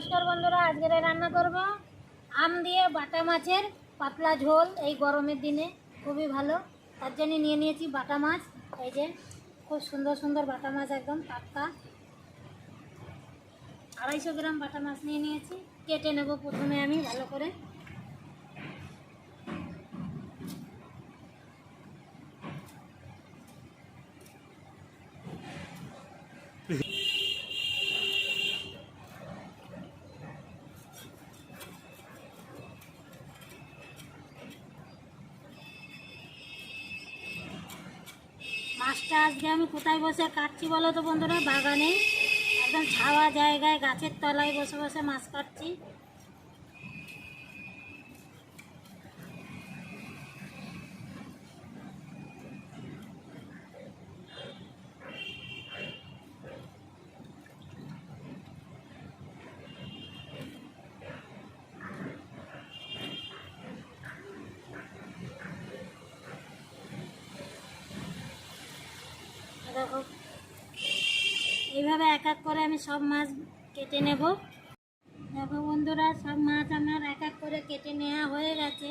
নমস্কার বন্ধুরা, আজকে রান্না করব। আম দিয়ে বাটা মাছের পাতলা ঝোল এই গরমের দিনে, খুবই ভালো। তার জন্য নিয়ে নিয়েছি বাটা মাছ। এই যে, খুব সুন্দর সুন্দর বাটা মাছ একদম টাটকা আড়াইশো গ্রাম বাটা মাছ নিয়ে নিয়েছি। কেটে নেব প্রথমে আমি ভালো করে। মাছটা আজকে আমি কোথায় বসে কাটছি বলো তো বন্ধুরা? বাগানে। একদম ছাওয়া জায়গায় গাছের তলায় বসে বসে মাছ কাটছি। দেখো। এইভাবে এক এক করে আমি সব মাছ কেটে নেব। দেখো বন্ধুরা, সব মাছ আমার এক এক করে কেটে নেওয়া হয়ে গেছে।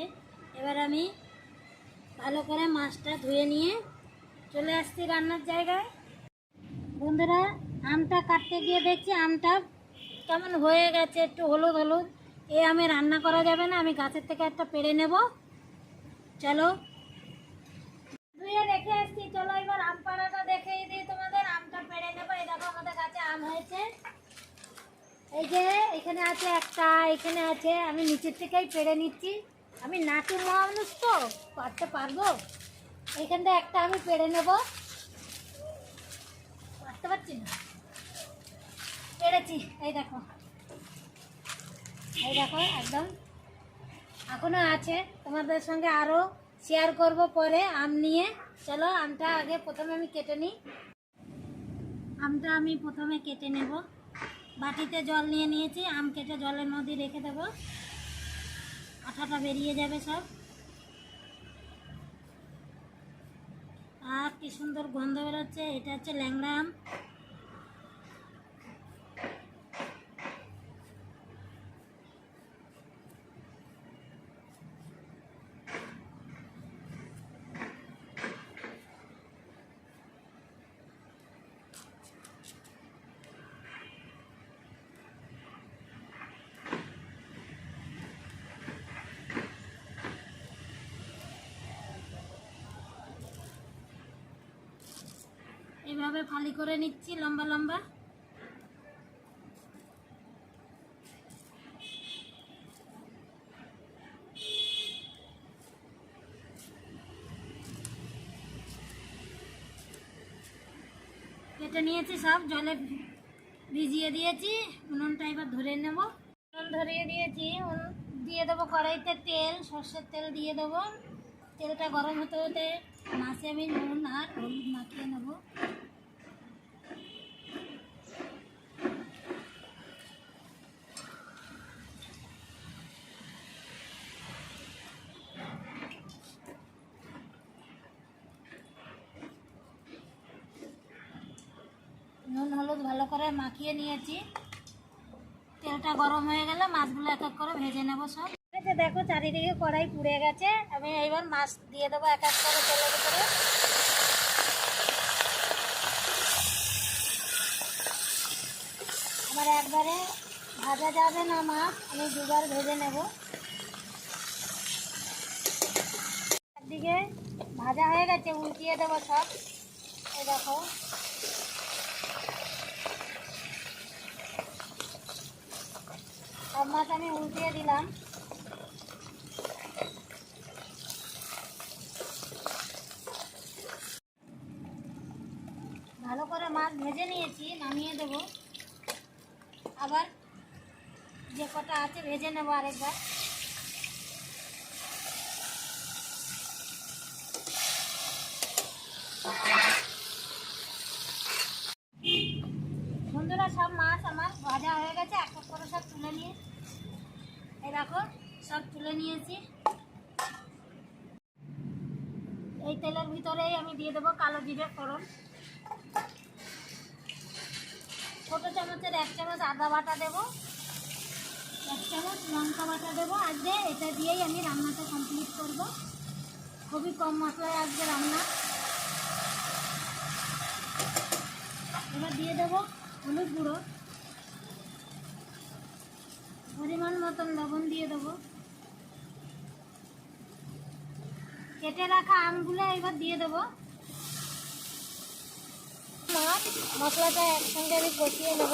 এবার আমি ভালো করে মাছটা ধুয়ে নিয়ে চলে আসছি রান্নার জায়গায়। বন্ধুরা, আমটা কাটতে গিয়ে দেখছি আমটা কেমন হয়ে গেছে, একটু হলুদ হলুদ। এ আমি রান্না করা যাবে না, আমি গাছের থেকে একটা পেড়ে নেব। চলো ধুয়ে রেখে এসছি চলো এবার আম পাড়াটা দেখেই দিই তোমাদের। আমটা পেড়ে নেব। এই দেখো আমাদের কাছে আম হয়েছে। এই যে, এখানে আছে একটা, এখানে আছে। আমি নিচের থেকেই পেড়ে নিচ্ছি। আমি নাটু মানুষ তো, পারতে পারব? এখানটা একটা আমি পেড়ে নেব। পারতে পারছি না? পেড়েছি। এই দেখো। এই দেখো, একদম। এখনও আছে। তোমাদের সঙ্গে আরও শেয়ার করব পরে আম নিয়ে। চলো, আমটা আগে প্রথমে আমি কেটে নিই। আমটা আমি প্রথমে কেটে নেব। বাটিতে জল নিয়ে নিয়েছি, আম কেটে জলের মধ্যে রেখে দেবো। আঠাটা বেরিয়ে যাবে সব। আর কি সুন্দর গন্ধ বেরোচ্ছে, এটা হচ্ছে ল্যাংড়া আম। এইভাবে ফালি করে নিচ্ছি, লম্বা লম্বা। কেটে নিয়েছি সব, জলে ভিজিয়ে দিয়েছি। উনুনটা এবার ধরে নেব। উনুন ধরিয়ে দিয়েছি, উনুন দিয়ে দেবো কড়াইতে তেল, সর্ষের তেল দিয়ে দেবো। তেলটা গরম হতে হতে মাছে আমি নুন আর হলুদ মাখিয়ে নেব নুন হলুদ ভালো করে মাখিয়ে নিয়েছি। তেলটা গরম হয়ে গেলে মাছগুলো এক এক করে ভেজে নেব সব। যে দেখো চারিদিকে কড়াই পুড়ে গেছে। আমি এইবার মাছ দিয়ে দেবো এক এক করে তেলের উপরে। আমার একবারে ভাজা যাবে না মাছ, আমি দুবার ভেজে নেব। একদিকে ভাজা হয়ে গেছে, উল্টিয়ে দেবো সব। এই দেখো। সব মাছ আমি উল্টিয়ে দিলাম। ভালো করে মাছ ভেজে নিয়েছি, নামিয়ে দেব। আবার যে কটা আছে ভেজে নেব আরেকবার। বন্ধুরা, সব মাছ আমার ভাজা হয়ে গেছে এক করে সব তুলে নিয়ে এই সব তুলে নিয়েছি। এই তেলের ভিতরেই আমি দিয়ে দেবো কালো জিরে ফোড়ন। ছোটো চামচের এক চামচ আদা বাটা দেবো, এক চামচ লঙ্কা বাটা দেবো আজকে এটা দিয়েই আমি রান্নাটা কমপ্লিট করব। খুবই কম মশলায় আজকে রান্না। এবার দিয়ে দেবো হলুদ গুঁড়ো। পরিমাণ মতন লবণ দিয়ে দেবো। কেটে রাখা আমগুলো এবার দিয়ে দেবো। মশলাটা একসঙ্গে আমি কষিয়ে নেব।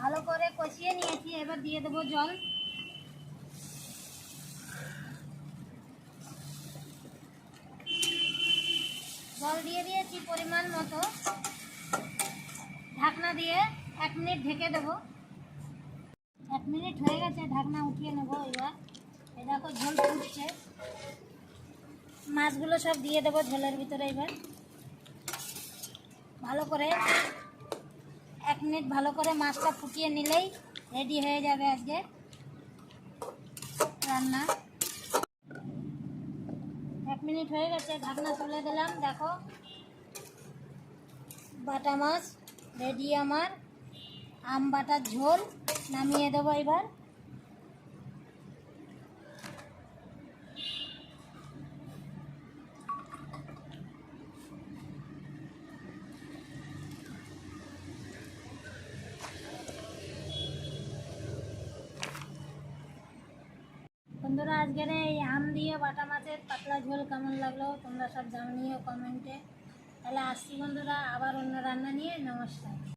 ভালো করে কষিয়ে নিয়েছি, এবার দিয়ে দেবো জল। দিয়ে দিয়েছি পরিমাণ মতো। ঢাকনা দিয়ে এক মিনিট ঢেকে দেবো। এক মিনিট হয়ে গেছে, ঢাকনা উঠিয়ে নেব এবার। এ দেখো ঝোল ফুটছে। মাছগুলো সব দিয়ে দেবো ঝোলের ভিতরে এবার। ভালো করে এক মিনিট ভালো করে মাছটা ফুটিয়ে নিলেই রেডি হয়ে যাবে আজকে রান্না। মিনিট হয়ে গেছে, ঢাকনা তুলে দিলাম, দেখো। বাটা মাছ রেডি আমার। আম বাটার ঝোল নামিয়ে দেবো এবার। বন্ধুরা আজকের এই আম দিয়ে বাটা মাছের পাতলা ঝোল কেমন লাগল তোমরা সব জানিও কমেন্টে। তাহলে আসছি বন্ধুরা, আবার অন্য রান্না নিয়ে, নমস্কার।